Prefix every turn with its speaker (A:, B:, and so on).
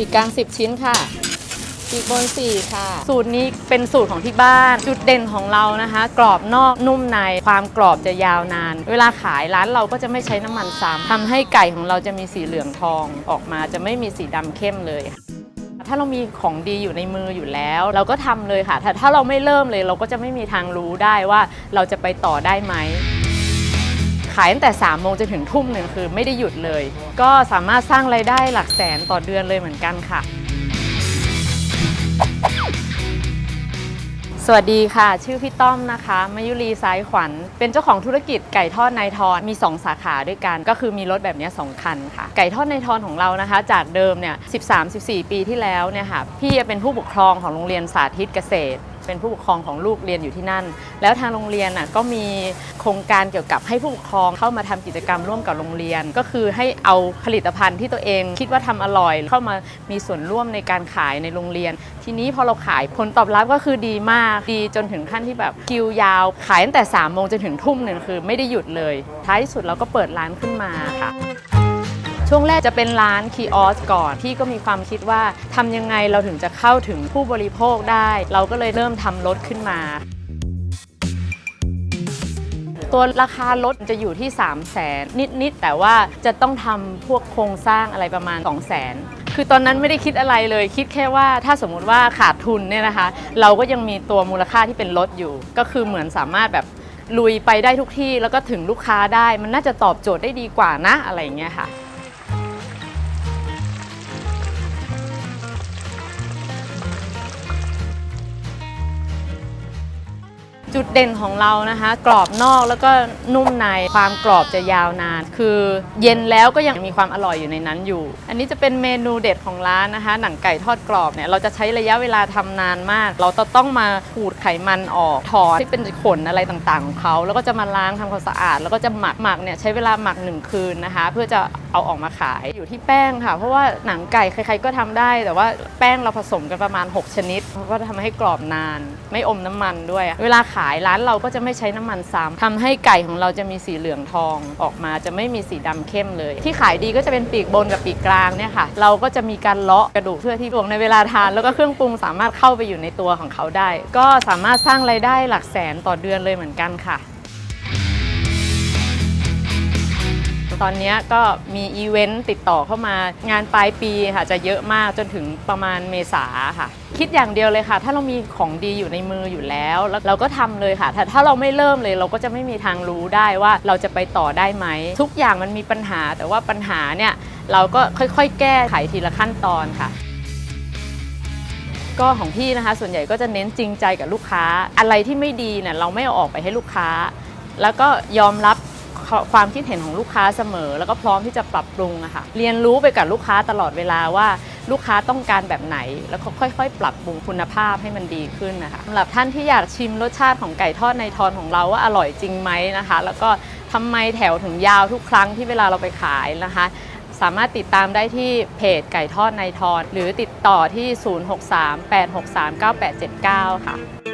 A: ปีกกลาง 10 ชิ้นค่ะ ปีกบน 4 ค่ะ สูตรนี้เป็นสูตรของที่บ้าน จุดเด่นของเรานะคะ กรอบนอกนุ่มใน ความกรอบจะยาวนาน เวลาขายร้านเราก็จะไม่ใช้น้ำมันซ้ำทำให้ไก่ของเราจะมีสีเหลืองทองออกมาจะไม่มีสีดำเข้มเลยถ้าเรามีของดีอยู่ในมืออยู่แล้ว เราก็ทำเลยค่ะแต่ถ้าเราไม่เริ่มเลย เราก็จะไม่มีทางรู้ได้ว่าเราจะไปต่อได้ไหม ขายตั้งแต่3ามโมงจนถึงทุ่มหนึ่งคือไม่ได้หยุดเลย ก็สามารถสร้างไรายได้หลักแสนต่อเดือนเลยเหมือนกันค่ะ สวัสดีค่ะ ชื่อพี่ต้อมนะคะมายุรีซ้ายขวัญ เป็นเจ้าของธุรกิจไก่ทอดนายทอนมี 2 สาขาด้วยกัน ก็คือมีรถแบบนี้ยสองคันค่ะ ไก่ทอดนายทอนของเรานะคะ จากเดิมเนี่ย13-14 ปีที่แล้วเนี่ยค่ะพี่เป็นผู้ปกครองของโรงเรียนสาธิตเกษตร เป็นผู้ปกครองของลูกเรียนอยู่ที่นั่น แล้วทางโรงเรียนน่ะก็มีโครงการเกี่ยวกับให้ผู้ปกครองเข้ามาทำกิจกรรมร่วมกับโรงเรียน ก็คือให้เอาผลิตภัณฑ์ที่ตัวเองคิดว่าทำอร่อย เข้ามามีส่วนร่วมในการขายในโรงเรียน ทีนี้พอเราขายผลตอบรับก็คือดีมากดีจนถึงขั้นที่แบบคิวยาว ขายตั้งแต่3ามโมงจนถึงทุ่มหนึ่งคือไม่ได้หยุดเลย ท้ายที่สุดเราก็เปิดร้านขึ้นมาค่ะ ช่วงแรกจะเป็นร้านคีออสก่อนที่ก็มีความคิดว่าทำยังไงเราถึงจะเข้าถึงผู้บริโภคได้ เราก็เลยเริ่มทำรถขึ้นมา ตัวราคารถจะอยู่ที่ 3 0 0แสนนิด ๆ แต่ว่าจะต้องทำพวกโครงสร้างอะไรประมาณ 2 0 0แสนคือตอนนั้นไม่ได้คิดอะไรเลยคิดแค่ว่าถ้าสมมุติว่าขาดทุนเนี่ยนะคะ เราก็ยังมีตัวมูลค่าที่เป็นรถอยู่ ก็คือเหมือนสามารถแบบลุยไปได้ทุกที่แล้วก็ถึงลูกค้าได้ มันน่าจะตอบโจทย์ได้ดีกว่านะอะไรอย่างเงี้ยค่ะ จุดเด่นของเรานะคะ กรอบนอกแล้วก็นุ่มในความกรอบจะยาวนาน คือเย็นแล้วก็ยังมีความอร่อยอยู่ในนั้นอยู่ อันนี้จะเป็นเมนูเด็ดของร้านนะคะ หนังไก่ทอดกรอบเนี่ยเราจะใช้ระยะเวลาทำนานมาก เราจะต้องมาขูดไขมันออกถอดที่เป็นขนอะไรต่างๆของเขาแล้วก็จะมาล้างทำความสะอาด แล้วก็จะหมักหมักเนี่ยใช้เวลาหมักหนึ่งคืนนะคะ เพื่อจะ เอาออกมาขายอยู่ที่แป้งค่ะ เพราะว่าหนังไก่ใครๆก็ทำได้ แต่ว่าแป้งเราผสมกันประมาณ 6 ชนิดก็ทำให้กรอบนาน ไม่อมน้ำมันด้วย เวลาขายร้านเราก็จะไม่ใช้น้ำมันซ้ำทำให้ไก่ของเราจะมีสีเหลืองทองออกมาจะไม่มีสีดำเข้มเลย ที่ขายดีก็จะเป็นปีกบนกับปีกกลางเนี่ยค่ะ เราก็จะมีการเลาะกระดูกเพื่อที่ดวงในเวลาทาน แล้วก็เครื่องปรุงสามารถเข้าไปอยู่ในตัวของเขาได้ ก็สามารถสร้างไรายได้หลักแสนต่อเดือนเลยเหมือนกันค่ะ ตอนนี้ก็มีอีเวนต์ติดต่อเข้ามางานปลายปีค่ะจะเยอะมากจนถึงประมาณเมษาค่ะ คิดอย่างเดียวเลยค่ะ ถ้าเรามีของดีอยู่ในมืออยู่แล้วแล้วเราก็ทำเลยค่ะแต่ถ้าเราไม่เริ่มเลยเราก็จะไม่มีทางรู้ได้ว่าเราจะไปต่อได้ไหม ทุกอย่างมันมีปัญหา แต่ว่าปัญหาเนี่ยเราก็ค่อยๆ แก้ไขทีละขั้นตอนค่ะก็ของพี่นะคะส่วนใหญ่ก็จะเน้นจริงใจกับลูกค้า อะไรที่ไม่ดีเนี่ยเราไม่เอาออกไปให้ลูกค้า แล้วก็ยอมรับ ความคิดเห็นของลูกค้าเสมอ แล้วก็พร้อมที่จะปรับปรุงอะค่ะเรียนรู้ไปกับลูกค้าตลอดเวลาว่าลูกค้าต้องการแบบไหน แล้วก็ค่อย ๆ ปรับปรุงคุณภาพให้มันดีขึ้นนะคะสำหรับท่านที่อยากชิมรสชาติของไก่ทอดในทอนของเราว่าอร่อยจริงไหมนะคะ แล้วก็ทำไมแถวถึงยาวทุกครั้งที่เวลาเราไปขายนะคะ สามารถติดตามได้ที่เพจไก่ทอดในทอนหรือติดต่อที่ 063 863 9879 ค่ะ